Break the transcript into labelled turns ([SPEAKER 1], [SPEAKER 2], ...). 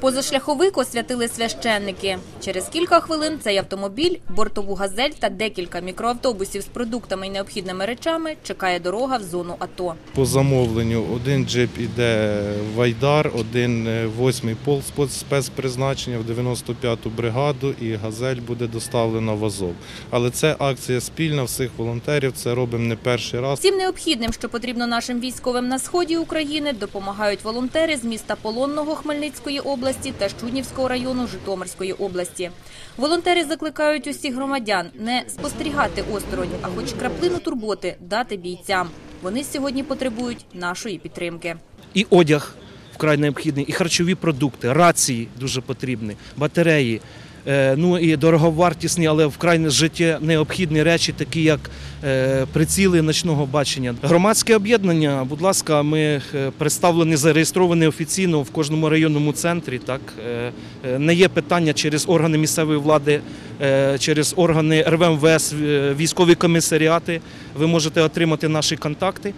[SPEAKER 1] Позашляховик освятили священники. Через кілька хвилин цей автомобіль, бортову газель та декілька мікроавтобусів з продуктами і необхідними речами чекає дорога в зону АТО.
[SPEAKER 2] По замовленню один джип іде в Айдар, один е, восьмий спец- спецпризначення в 95-ту бригаду і газель буде доставлена в Азов. Але це акція спільна всіх волонтерів, це робимо не перший раз.
[SPEAKER 1] Всім необхідним, що потрібно нашим військовим на сході України, допомагають волонтери з міста Полонного Хмельницької області та Щуднівського району Житомирської області. Волонтери закликають усіх громадян не спостерігати осторонь, а хоч краплину турботи дати бійцям. Вони сьогодні потребують нашої підтримки.
[SPEAKER 3] і одяг вкрай необхідний, і харчові продукти, рації дуже потрібні, батареї. Е, Ну і дороговартісні, але вкрай життя необхідні речі, такі як е, приціли ночного бачення. Громадське об'єднання, будь ласка, ми е, представлені, зареєстровані офіційно в кожному районному центрі. Так не є питання через органи місцевої влади, через органи РВМВС, військові комісаріати. Ви можете отримати наші контакти.